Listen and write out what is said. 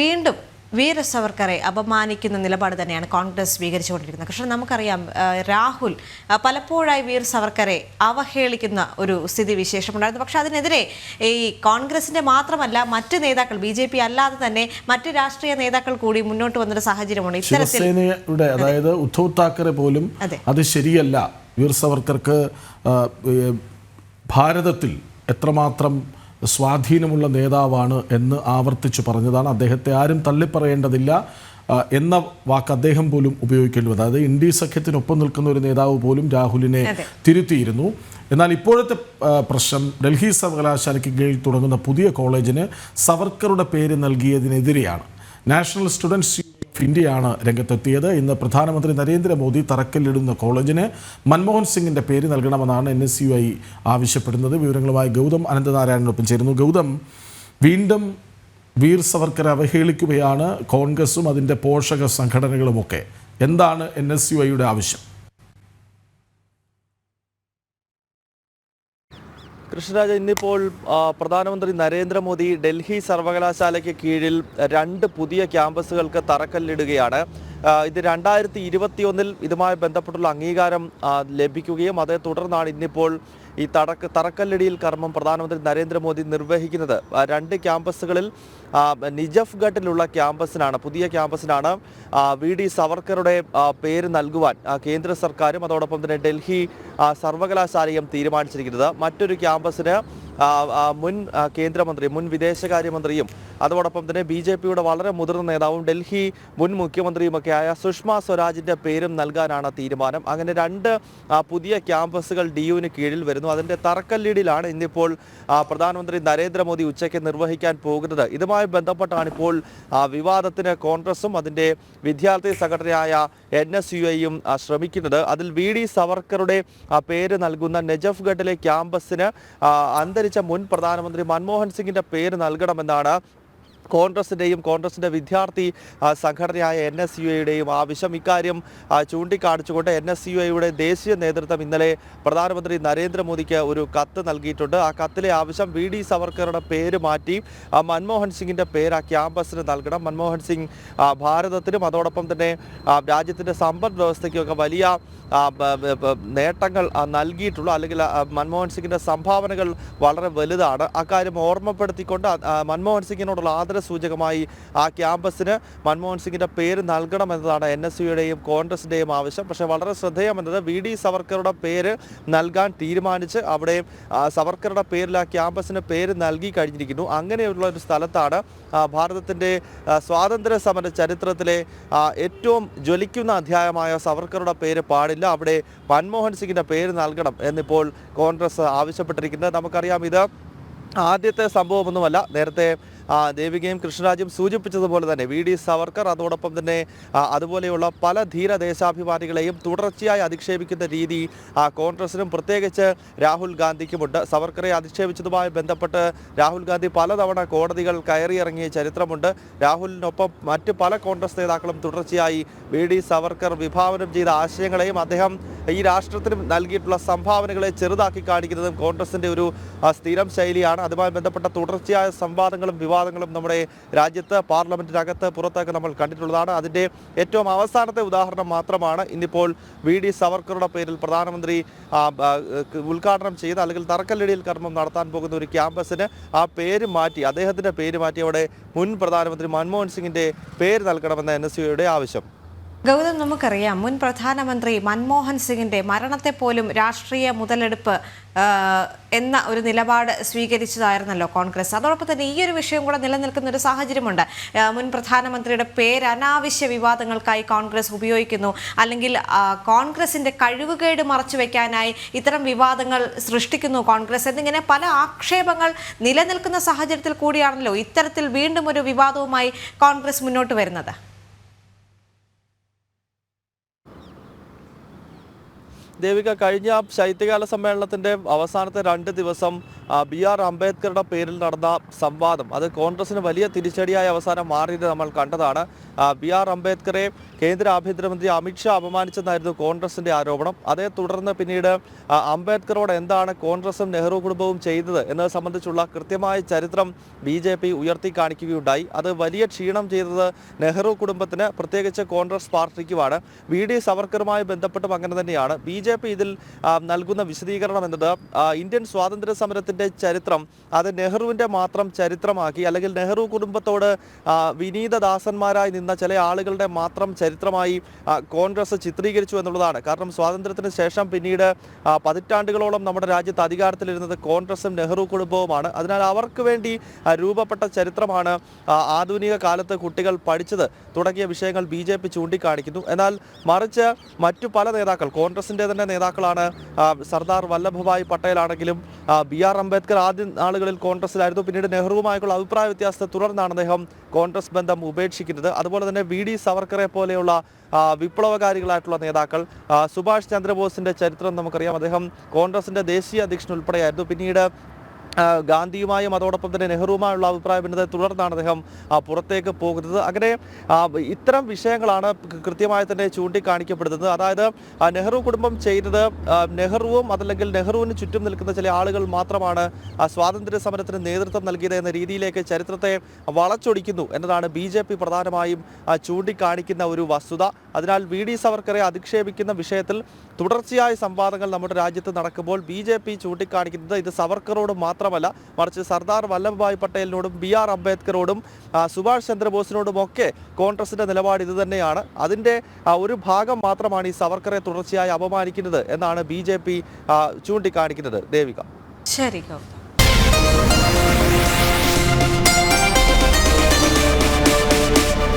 വീണ്ടും വീര സവർക്കറെ അപമാനിക്കുന്ന നിലപാട് തന്നെയാണ് കോൺഗ്രസ് സ്വീകരിച്ചുകൊണ്ടിരിക്കുന്നത്. പക്ഷേ നമുക്കറിയാം രാഹുൽ പലപ്പോഴായി വീർ സവർക്കറെ അവഹേളിക്കുന്ന ഒരു സ്ഥിതി വിശേഷമുണ്ടായിരുന്നു പക്ഷേ അതിനെതിരെ ഈ കോൺഗ്രസിന്റെ മാത്രമല്ല മറ്റ് നേതാക്കൾ ബി ജെ പി അല്ലാതെ തന്നെ മറ്റ് രാഷ്ട്രീയ നേതാക്കൾ കൂടി മുന്നോട്ട് വന്നൊരു സാഹചര്യമുണ്ട്. ഇത്തരത്തിൽ ശിവസേനയുടെ അതായത് ഉദ്ധവ് താക്കറെ പോലും അതെ. അത് ശരിയല്ല. വീർ സവർക്കർക്ക് ഭാരതത്തിൽ എത്രമാത്രം സ്വാധീനമുള്ള നേതാവാണ് എന്ന് ആവർത്തിച്ചു പറഞ്ഞതാണ്. അദ്ദേഹത്തെ ആരും തള്ളിപ്പറയേണ്ടതില്ല എന്ന വാക്ക് അദ്ദേഹം പോലും ഉപയോഗിക്കേണ്ടി വന്നത് അതായത് ഇന്ത്യ സഖ്യത്തിനൊപ്പം നിൽക്കുന്ന ഒരു നേതാവ് പോലും രാഹുലിനെ തിരുത്തിയിരുന്നു. എന്നാൽ ഇപ്പോഴത്തെ പ്രശ്നം ഡൽഹി സർവകലാശാലയ്ക്ക് കീഴിൽ തുടങ്ങുന്ന പുതിയ കോളേജിന് സവർക്കറുടെ പേര് നൽകിയതിനെതിരെയാണ്. നാഷണൽ സ്റ്റുഡൻസ് ഇന്ത്യയാണ് രംഗത്തെത്തിയത്. ഇന്ന് പ്രധാനമന്ത്രി നരേന്ദ്രമോദി തറക്കല്ലിടുന്ന കോളേജിന് മൻമോഹൻ സിംഗിന്റെ പേര് നൽകണമെന്നാണ് എൻ എസ് യു ഐ ആവശ്യപ്പെടുന്നത്. വിവരങ്ങളുമായി ഗൗതം അനന്തനാരായണനൊപ്പം ചേരുന്നു. ഗൗതം വീണ്ടും വീർ സവർക്കറെ അവഹേളിക്കുകയാണ് കോൺഗ്രസും അതിന്റെ പോഷക സംഘടനകളുമൊക്കെ. എന്താണ് എൻ എസ് യു ഐയുടെ ആവശ്യം? കൃഷ്ണരാജ ഇന്നിപ്പോൾ പ്രധാനമന്ത്രി നരേന്ദ്രമോദി ഡൽഹി സർവകലാശാലയ്ക്ക് കീഴിൽ രണ്ട് പുതിയ ക്യാമ്പസുകൾക്ക് തറക്കല്ലിടുകയാണ്. ഇത് രണ്ടായിരത്തി ഇരുപത്തി ഒന്നിൽ ഇതുമായി ബന്ധപ്പെട്ടുള്ള അംഗീകാരം ലഭിക്കുകയും അതേ തുടർന്നാണ് ഇന്നിപ്പോൾ ഈ തടക്ക തറക്കല്ലടിയിൽ കർമ്മം പ്രധാനമന്ത്രി നരേന്ദ്രമോദി നിർവഹിക്കുന്നത്. രണ്ട് ക്യാമ്പസുകളിൽ നിജഫ്ഘട്ടിലുള്ള ക്യാമ്പസിനാണ് പുതിയ ക്യാമ്പസിനാണ് വി ഡി സവർക്കറുടെ പേര് നൽകുവാൻ കേന്ദ്ര സർക്കാരും അതോടൊപ്പം തന്നെ ഡൽഹി സർവകലാശാലയും തീരുമാനിച്ചിരിക്കുന്നത്. മറ്റൊരു ക്യാമ്പസിന് മുൻ കേന്ദ്രമന്ത്രി മുൻ വിദേശകാര്യമന്ത്രിയും അതോടൊപ്പം തന്നെ ബി ജെ പിയുടെ വളരെ മുതിർന്ന നേതാവും ഡൽഹി മുൻ മുഖ്യമന്ത്രിയുമൊക്കെയായ സുഷമ സ്വരാജിന്റെ പേരും നൽകാനാണ് തീരുമാനം. അങ്ങനെ രണ്ട് പുതിയ ക്യാമ്പസുകൾ ഡി യുവിന് കീഴിൽ വരുന്നു. അതിന്റെ തറക്കല്ലിടിലാണ് ഇന്നിപ്പോൾ പ്രധാനമന്ത്രി നരേന്ദ്രമോദി ഉച്ചയ്ക്ക് നിർവഹിക്കാൻ പോകുന്നത്. ഇതുമായി ബന്ധപ്പെട്ടാണ് ഇപ്പോൾ വിവാദത്തിന് കോൺഗ്രസും അതിന്റെ വിദ്യാർത്ഥി സംഘടനയായ എൻ എസ് യു ഐയും ശ്രമിക്കുന്നത്. അതിൽ വി ഡി സവർക്കറുടെ പേര് നൽകുന്ന നജഫ്ഗഡിലെ ക്യാമ്പസിന് ആ, അന്തരിച്ച മുൻ പ്രധാനമന്ത്രി മൻമോഹൻ സിംഗിന്റെ പേര് നൽകണമെന്നാണ് കോൺഗ്രസിന്റെയും കോൺഗ്രസിന്റെ വിദ്യാർത്ഥി സംഘടനയായ എൻ എസ് യു എയുടെയും ആവശ്യം ഇക്കാര്യം ചൂണ്ടിക്കാണിച്ചുകൊണ്ട് എൻ എസ് യു എയുടെ ദേശീയ നേതൃത്വം ഇന്നലെ പ്രധാനമന്ത്രി നരേന്ദ്രമോദിക്ക് ഒരു കത്ത് നൽകിയിട്ടുണ്ട്. ആ കത്തിലെ ആവശ്യം വി ഡി സവർക്കറുടെ പേര് മാറ്റി മൻമോഹൻ സിംഗിന്റെ പേര് ആ ക്യാമ്പസിന് നൽകണം. മൻമോഹൻ സിംഗ് ഭാരതത്തിനും അതോടൊപ്പം തന്നെ രാജ്യത്തിന്റെ സമ്പദ് വ്യവസ്ഥയ്ക്കൊക്കെ വലിയ നേട്ടങ്ങൾ നൽകിയിട്ടുള്ള. അല്ലെങ്കിൽ മൻമോഹൻ സിംഗിന്റെ സംഭാവനകൾ വളരെ വലുതാണ്. അക്കാര്യം ഓർമ്മപ്പെടുത്തിക്കൊണ്ട് മൻമോഹൻ സിംഗിനോടുള്ള മൻമോഹൻ സിംഗിനോടുള്ള ആദരസൂചകമായി ആ ക്യാമ്പസിന് മൻമോഹൻ സിംഗിന്റെ പേര് നൽകണമെന്നതാണ് എൻ എസ് യുടെയും കോൺഗ്രസിന്റെയും ആവശ്യം. പക്ഷേ വളരെ ശ്രദ്ധേയമെന്നത് വി ഡി സവർക്കറുടെ പേര് നൽകാൻ തീരുമാനിച്ച് അവിടെ സവർക്കറുടെ പേരിൽ ആ ക്യാമ്പസിന് പേര് നൽകി കഴിഞ്ഞിരിക്കുന്നു. അങ്ങനെയുള്ള ഒരു സ്ഥലത്താണ് ഭാരതത്തിന്റെ സ്വാതന്ത്ര്യ സമര ചരിത്രത്തിലെ ഏറ്റവും ജ്വലിക്കുന്ന അധ്യായമായ സവർക്കറുടെ പേര് പാടില്ല. അവിടെ മൻമോഹൻ സിംഗിന്റെ പേര് നൽകണം എന്നിപ്പോൾ കോൺഗ്രസ് ആവശ്യപ്പെട്ടിരിക്കുന്നത്. നമുക്കറിയാം ഇത് ആദ്യത്തെ സംഭവമൊന്നുമല്ല. നേരത്തെ ദേവികയും കൃഷ്ണരാജും സൂചിപ്പിച്ചതുപോലെ തന്നെ വി ഡി സവർക്കർ അതോടൊപ്പം തന്നെ അതുപോലെയുള്ള പല ധീര ദേശാഭിമാനികളെയും തുടർച്ചയായി അധിക്ഷേപിക്കുന്ന രീതി കോൺഗ്രസിനും പ്രത്യേകിച്ച് രാഹുൽ ഗാന്ധിക്കുമുണ്ട്. സവർക്കറെ അധിക്ഷേപിച്ചതുമായി ബന്ധപ്പെട്ട് രാഹുൽ ഗാന്ധി പലതവണ കോടതികൾ കയറിയിറങ്ങിയ ചരിത്രമുണ്ട്. രാഹുലിനൊപ്പം മറ്റ് പല കോൺഗ്രസ് നേതാക്കളും തുടർച്ചയായി വി ഡി സവർക്കർ വിഭാവനം ചെയ്ത ആശയങ്ങളെയും അദ്ദേഹം ഈ രാഷ്ട്രത്തിന് നൽകിയിട്ടുള്ള സംഭാവനകളെ ചെറുതാക്കി കാണിക്കുന്നതും കോൺഗ്രസിന്റെ ഒരു സ്ഥിരം ശൈലിയാണ്. അതുമായി ബന്ധപ്പെട്ട തുടർച്ചയായ സംവാദങ്ങളും വിവാദങ്ങളും നമ്മുടെ രാജ്യത്ത് പാർലമെന്റിനകത്ത് പുറത്തൊക്കെ നമ്മൾ കണ്ടിട്ടുള്ളതാണ്. അതിന്റെ ഏറ്റവും അവസാനത്തെ ഉദാഹരണം മാത്രമാണ് ഇന്നിപ്പോൾ വി ഡി സവർക്കറുടെ പേരിൽ പ്രധാനമന്ത്രി ഉദ്ഘാടനം ചെയ്ത അല്ലെങ്കിൽ തറക്കല്ലിടിയിൽ കർമ്മം നടത്താൻ പോകുന്ന ഒരു ക്യാമ്പസിന് ആ പേര് മാറ്റി അദ്ദേഹത്തിന്റെ പേര് മാറ്റി അവിടെ മുൻ പ്രധാനമന്ത്രി മൻമോഹൻ സിംഗിന്റെ പേര് നൽകണമെന്ന എൻ എസ് ആവശ്യം. ഗൗതം നമുക്കറിയാം മുൻ പ്രധാനമന്ത്രി മൻമോഹൻ സിംഗിന്റെ മരണത്തെ പോലും രാഷ്ട്രീയ മുതലെടുപ്പ് എന്ന ഒരു നിലപാട് സ്വീകരിച്ചതായിരുന്നല്ലോ കോൺഗ്രസ്. അതോടൊപ്പം തന്നെ ഈ ഒരു വിഷയം കൂടെ നിലനിൽക്കുന്ന ഒരു സാഹചര്യമുണ്ട്. മുൻ പ്രധാനമന്ത്രിയുടെ പേര് അനാവശ്യ വിവാദങ്ങൾക്കായി കോൺഗ്രസ് ഉപയോഗിക്കുന്നു. അല്ലെങ്കിൽ കോൺഗ്രസിന്റെ കഴിവുകേട് മറച്ചു വെക്കാനായി ഇത്തരം വിവാദങ്ങൾ സൃഷ്ടിക്കുന്നു കോൺഗ്രസ് എന്നിങ്ങനെ പല ആക്ഷേപങ്ങൾ നിലനിൽക്കുന്ന സാഹചര്യത്തിൽ കൂടിയാണല്ലോ ഇത്തരത്തിൽ വീണ്ടും ഒരു വിവാദവുമായി കോൺഗ്രസ് മുന്നോട്ട് വരുന്നത്. ദേവിക കഴിഞ്ഞ ശൈത്യകാല സമ്മേളനത്തിന്റെ അവസാനത്തെ രണ്ട് ദിവസം ബി ആർ അംബേദ്കറുടെ പേരിൽ നടന്ന സംവാദം. അത് കോൺഗ്രസിന് വലിയ തിരിച്ചടിയായ അവസാനം മാറിയത് നമ്മൾ കണ്ടതാണ്. ബി ആർ അംബേദ്കറെ കേന്ദ്ര ആഭ്യന്തരമന്ത്രി അമിത്ഷാ അപമാനിച്ചെന്നായിരുന്നു കോൺഗ്രസിന്റെ ആരോപണം. അതേ തുടർന്ന് പിന്നീട് അംബേദ്കറോട് എന്താണ് കോൺഗ്രസും നെഹ്റു കുടുംബവും ചെയ്തത് എന്നത് സംബന്ധിച്ചുള്ള കൃത്യമായ ചരിത്രം ബി ജെ പി ഉയർത്തി കാണിക്കുകയുണ്ടായി. അത് വലിയ ക്ഷീണം ചെയ്തത് നെഹ്റു കുടുംബത്തിന് പ്രത്യേകിച്ച് കോൺഗ്രസ് പാർട്ടിക്കുമാണ്. വി ഡി സവർക്കറുമായി ബന്ധപ്പെട്ടും അങ്ങനെ തന്നെയാണ്. ബി ജെ പി ഇതിൽ നൽകുന്ന വിശദീകരണം എന്നത് ഇന്ത്യൻ സ്വാതന്ത്ര്യ സമരത്തിന്റെ ചരിത്രം അത് നെഹ്റുവിന്റെ മാത്രം ചരിത്രമാക്കി അല്ലെങ്കിൽ നെഹ്റു കുടുംബത്തോട് വിനീതദാസന്മാരായി നിന്ന ചില ആളുകളുടെ മാത്രം ചരിത്രമായി കോൺഗ്രസ് ചിത്രീകരിച്ചു എന്നുള്ളതാണ്. കാരണം സ്വാതന്ത്ര്യത്തിന് ശേഷം പിന്നീട് പതിറ്റാണ്ടുകളോളം നമ്മുടെ രാജ്യത്ത് അധികാരത്തിലിരുന്നത് കോൺഗ്രസും നെഹ്റു കുടുംബവുമാണ്. അതിനാൽ അവർക്ക് വേണ്ടി രൂപപ്പെട്ട ചരിത്രമാണ് ആധുനിക കാലത്ത് കുട്ടികൾ പഠിച്ചത്. തുടങ്ങിയ വിഷയങ്ങൾ ബി ചൂണ്ടിക്കാണിക്കുന്നു. എന്നാൽ മറിച്ച് മറ്റു പല നേതാക്കൾ കോൺഗ്രസിന്റെ തന്നെ നേതാക്കളാണ് സർദാർ വല്ലഭായ് പട്ടേലാണെങ്കിലും ബി ആർ അംബേദ്കർ ആദ്യ നാളുകളിൽ കോൺഗ്രസിലായിരുന്നു പിന്നീട് നെഹ്റുവുമായുള്ള അഭിപ്രായ വ്യത്യാസത്തെ തുടർന്നാണ് അദ്ദേഹം കോൺഗ്രസ് ബന്ധം ഉപേക്ഷിക്കുന്നത്. അതുപോലെ തന്നെ വി ഡി സവർക്കറെ പോലെയുള്ള വിപ്ലവകാരികളായിട്ടുള്ള നേതാക്കൾ സുഭാഷ് ചന്ദ്രബോസിന്റെ ചരിത്രം നമുക്കറിയാം. അദ്ദേഹം കോൺഗ്രസിന്റെ ദേശീയ അധ്യക്ഷൻ ഉൾപ്പെടെയായിരുന്നു. പിന്നീട് ഗാന്ധിയുമായും അതോടൊപ്പം തന്നെ നെഹ്റുവുമായുള്ള അഭിപ്രായ ഭിന്നതയെ തുടർന്നാണ് അദ്ദേഹം പുറത്തേക്ക് പോകുന്നത്. അങ്ങനെ ഇത്തരം വിഷയങ്ങളാണ് കൃത്യമായി തന്നെ ചൂണ്ടിക്കാണിക്കപ്പെടുന്നത്. അതായത് നെഹ്റു കുടുംബം ചെയ്തത് നെഹ്റുവും അതല്ലെങ്കിൽ നെഹ്റുവിന് ചുറ്റും നിൽക്കുന്ന ചില ആളുകൾ മാത്രമാണ് സ്വാതന്ത്ര്യ സമരത്തിന് നേതൃത്വം നൽകിയത് എന്ന രീതിയിലേക്ക് ചരിത്രത്തെ വളച്ചൊടിക്കുന്നു എന്നതാണ് ബി ജെ പി പ്രധാനമായും ചൂണ്ടിക്കാണിക്കുന്ന ഒരു വസ്തുത. അതിനാൽ വി ഡി സവർക്കറെ അധിക്ഷേപിക്കുന്ന വിഷയത്തിൽ തുടർച്ചയായ സംവാദങ്ങൾ നമ്മുടെ രാജ്യത്ത് നടക്കുമ്പോൾ ബി ജെ പി ചൂണ്ടിക്കാണിക്കുന്നത് ഇത് സവർക്കറോട് മാത്രമല്ല മറിച്ച് സർദാർ വല്ലഭായ് പട്ടേലിനോടും ബി ആർ അംബേദ്കറോടും സുഭാഷ് ചന്ദ്രബോസിനോടും ഒക്കെ കോൺഗ്രസിന്റെ നിലപാട് ഇത് തന്നെയാണ്. അതിന്റെ ഒരു ഭാഗം മാത്രമാണ് ഈ സവർക്കറെ തുടർച്ചയായി അപമാനിക്കുന്നത് എന്നാണ് ബി ചൂണ്ടിക്കാണിക്കുന്നത്. ദേവിക. ശരി ഗൗതം